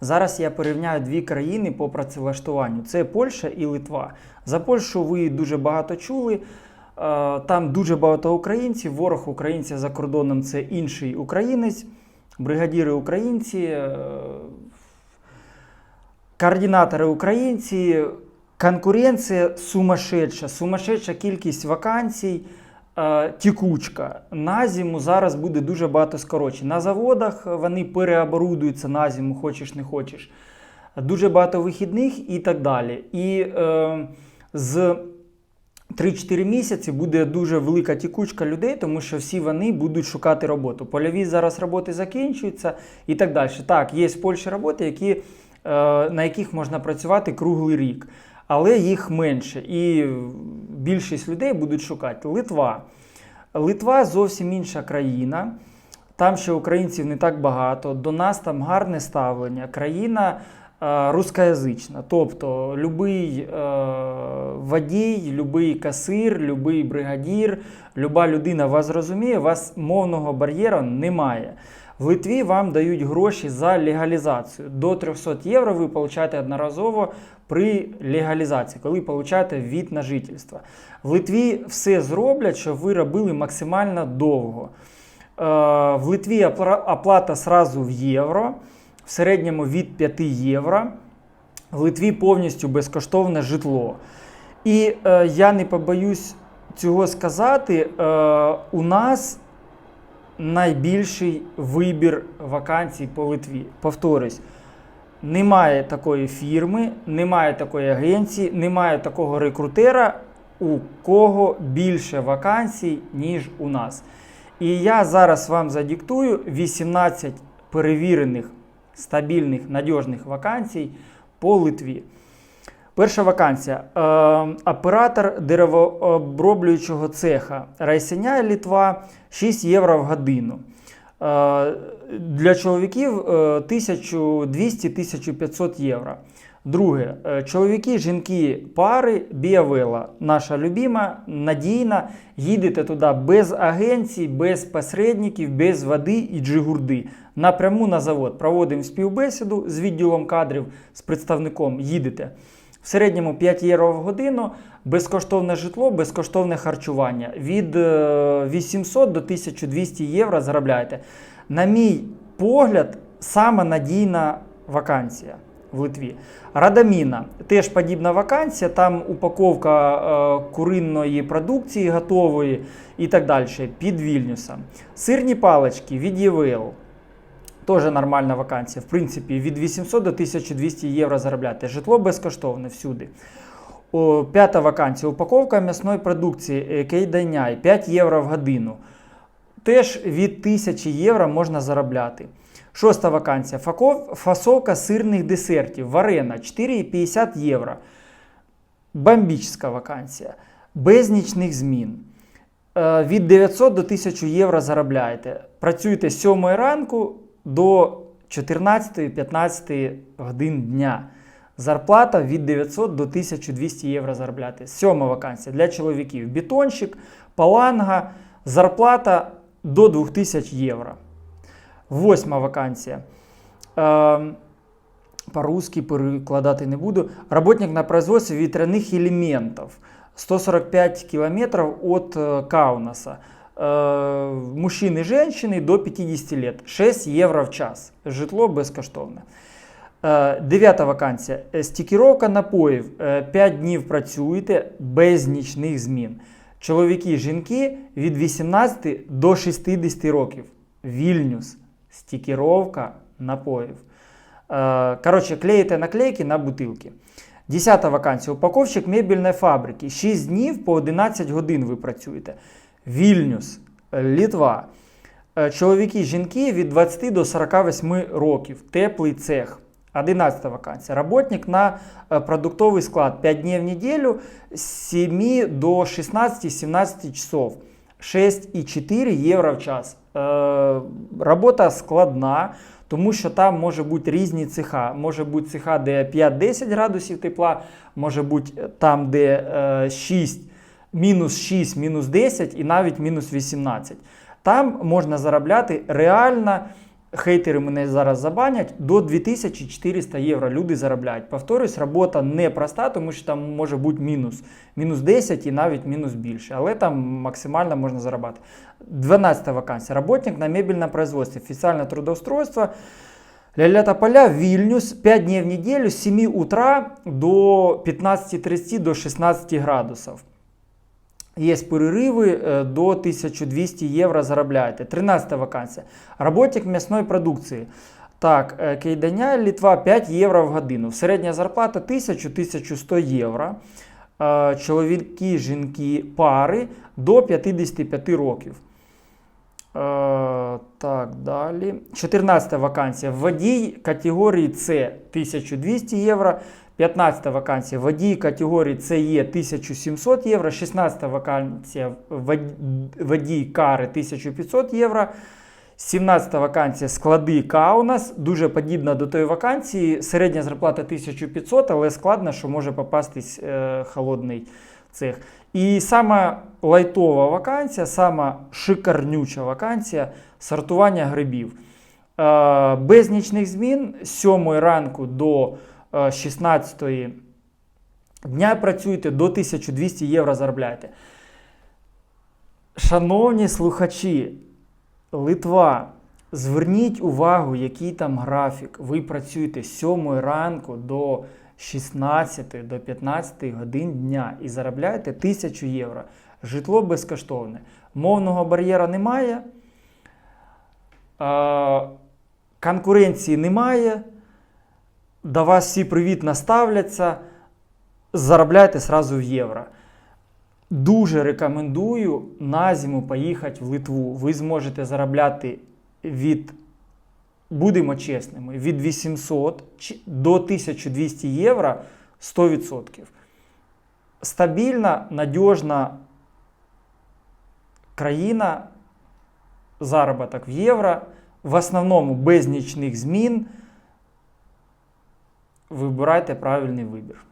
Зараз я порівняю дві країни по працевлаштуванню: це Польща і Литва. За Польщу ви дуже багато чули. Е, Там дуже багато українців. Ворог українця за кордоном це інший українець, бригадіри українці, е, координатори українці. Конкуренція сумасшедша, сумасшедша кількість вакансій, тікучка. На зиму зараз буде дуже багато скорочень. На заводах вони переоборудуються на зиму, хочеш не хочеш. Дуже багато вихідних і так далі. І е, з 3-4 місяці буде дуже велика тікучка людей, тому що всі вони будуть шукати роботу. Польові зараз роботи закінчуються і так далі. Так, є в Польщі роботи, які, е, на яких можна працювати круглий рік, але їх менше. І більшість людей будуть шукати. Литва. Литва зовсім інша країна. Там ще українців не так багато. До нас там гарне ставлення. Країна рускоязична. Тобто любий е, водій, любий касир, любий бригадір, люба людина вас зрозуміє, у вас мовного бар'єру немає. В Литві вам дають гроші за легалізацію. До 300 євро ви получаєте одноразово при легалізації, коли получаєте від на жительство. В Литві все зроблять, щоб ви робили максимально довго. Е, В Литві оплата сразу в євро, в середньому від 5 євро. В Литві повністю безкоштовне житло. І е, я не побоюсь цього сказати, е, у нас найбільший вибір вакансій по Литві. Повторюсь, немає такої фірми, немає такої агенції, немає такого рекрутера, у кого більше вакансій, ніж у нас. І я зараз вам задиктую 18 перевірених, стабільних, надіжних вакансій по Литві. Перша вакансія. Е, оператор деревооброблюючого цеха. Райсеня Літва 6 євро в годину. Е, для чоловіків е, 1200-1500 євро. Друге, е, чоловіки, жінки, пари, біавела. Наша любима, надійна. Їдете туди без агенцій, без посередників, без води і джигурди. Напряму на завод. Проводимо співбесіду з відділом кадрів, з представником. Їдете. В середньому 5 євро в годину, безкоштовне житло, безкоштовне харчування. Від е, 800 до 1200 євро заробляєте. На мій погляд, сама надійна вакансія в Литві. Радаміна теж подібна вакансія, там упаковка е, куринної продукції готової і так далі під Вільнюсом. Сирні палички від ЄВЛ. Теж нормальна вакансія. В принципі, від 800 до 1200 євро заробляти. Житло безкоштовне всюди. О, п'ята вакансія. Упаковка м'ясної продукції е, Кейдайняй 5 євро в годину. Теж від 1000 євро можна заробляти. Шоста вакансія. Факов- Фасовка сирних десертів. Варена 4,50 євро. Бомбічна вакансія. Без нічних змін. Е, Від 900 до 1000 євро заробляєте. Працюєте з 7 ранку до 14-15 годин дня. Зарплата від 900 до 1200 євро заробляти. Сьома вакансія для чоловіків. Бетонщик, паланга, зарплата до 2000 євро. Восьма вакансія. Е, по-русски перекладати не буду. Работник на производстве ветряных элементов. 145 километров от э, Каунаса. Э, мужчины и женщины до 50 лет. 6 евро в час. Житло безкоштовне. Е, Дев'ята вакансія. Е, Стікіровка напоїв. Е, 5 днів працюєте без нічних змін. Чоловіки, жінки від 18 до 60 років. Вільнюс. Стікіровка напоїв. Е, Коротше, клеїте наклейки на бутилки. Десята вакансія. Упаковщик мебільної фабрики. 6 днів по 11 годин ви працюєте. Вільнюс, Літва. Е, Чоловіки, жінки від 20 до 48 років. Теплий цех. 11 вакансія. Работник на е, продуктовий склад 5 днів в неділю з 7 до 16-17 часов. 6,4 євро в час. Е, робота складна, тому що там може бути різні цеха. Може бути цеха, де 5-10 градусів тепла, може бути там, де е, 6, мінус 6, мінус 10 і навіть мінус 18. Там можна заробляти реально хейтери мене зараз забанять, до 2400 євро люди заробляють. Повторюсь, робота не проста, тому що там може бути мінус. Мінус 10 і навіть мінус більше. Але там максимально можна заробляти. 12 вакансія. Работник на мебельном производстве. Официальное трудоустройство. Ля-ля Тополя, Вильнюс, 5 дней в неделю с 7 утра до 15.30 до 16 градусов. Є перериви е, до 1200 євро заробляєте. 13 вакансія. Работник м'ясної продукції. Так, е, Кейданя, Літва 5 євро в годину. Середня зарплата 1000-1100 євро. Е, Чоловіки, жінки, пари до 55 років. Так, далі. 14 вакансія. Водій категорії С 1200 євро. 15 вакансія. Водій категорії СЕ 1700 євро. 16 вакансія. Водій кари 1500 євро. 17 вакансія склади Каунас. Дуже подібна до тої вакансії. Середня зарплата 1500, але складно, що може попастись е, холодний цех. І сама лайтова вакансія, сама шикарнюча вакансія сортування грибів. Е, без нічних змін з 7 ранку до 16 дня працюєте до 1200 євро заробляєте. Шановні слухачі, Литва, зверніть увагу, який там графік. Ви працюєте з 7 ранку до 16 до 15 годин дня і заробляєте 1000 євро. Житло безкоштовне. Мовного бар'єра немає. Е, конкуренції немає. До вас всі привітно ставляться. Заробляйте сразу в євро. Дуже рекомендую на зиму поїхати в Литву. Ви зможете заробляти від, будемо чесними, від 800 до 1200 євро 100%. Стабільна, надіжна країна, заробіток в євро, в основному без нічних змін. Вибирайте правильний вибір.